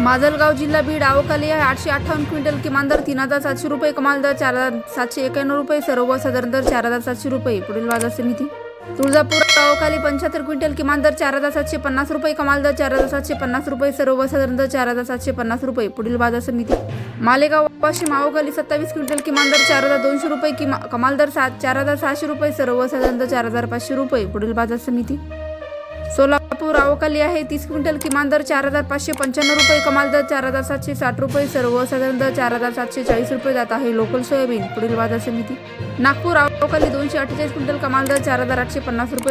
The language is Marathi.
माजलगाव जिल्हा बीड आवकाली आहे. आठशे अठ्ठावन्न क्विंटल किमान दर तीन हजार सातशे रुपये कमाल दर चार हजार सातशे एक्याण्णव रुपये सर्वसाधारण दर चार हजार सातशे रुपये. पुढील बाजार समिती. तुळजापूर आवकाली पंच्याहत्तर क्विंटल किमान दर चार हजार सातशे पन्नास रुपये कमाल दर चार हजार सातशे पन्नास रुपये सर्वसाधारण दर चार हजार सातशे पन्नास रुपये. पुढील बाजार समिती. मालेगाव वाशिम आवकाली सत्तावीस क्विंटल किमान दर चार हजार दोनशे रुपये किमा कमाल दर सात चार हजार सहाशे रुपये सर्व साधारण दर चार हजार पाचशे रुपये. पुढील बाजार समिती. सोलापूर अवकाली आहे. तीस क्विंटल किमान दर चार हजार पाचशे पंच्याण्णव रुपये कमाल दर चार हजार सातशे साठ रुपये सर्वसाधारण दर चार हजार सातशे चाळीस रुपये जात आहे. लोकल सोयाबीन पुढील बाजार समिती. नागपूर अवकाली दोनशे अठ्ठेचाळीस क्विंटल कमाल दर चार हजार आठशे पन्नास रुपये.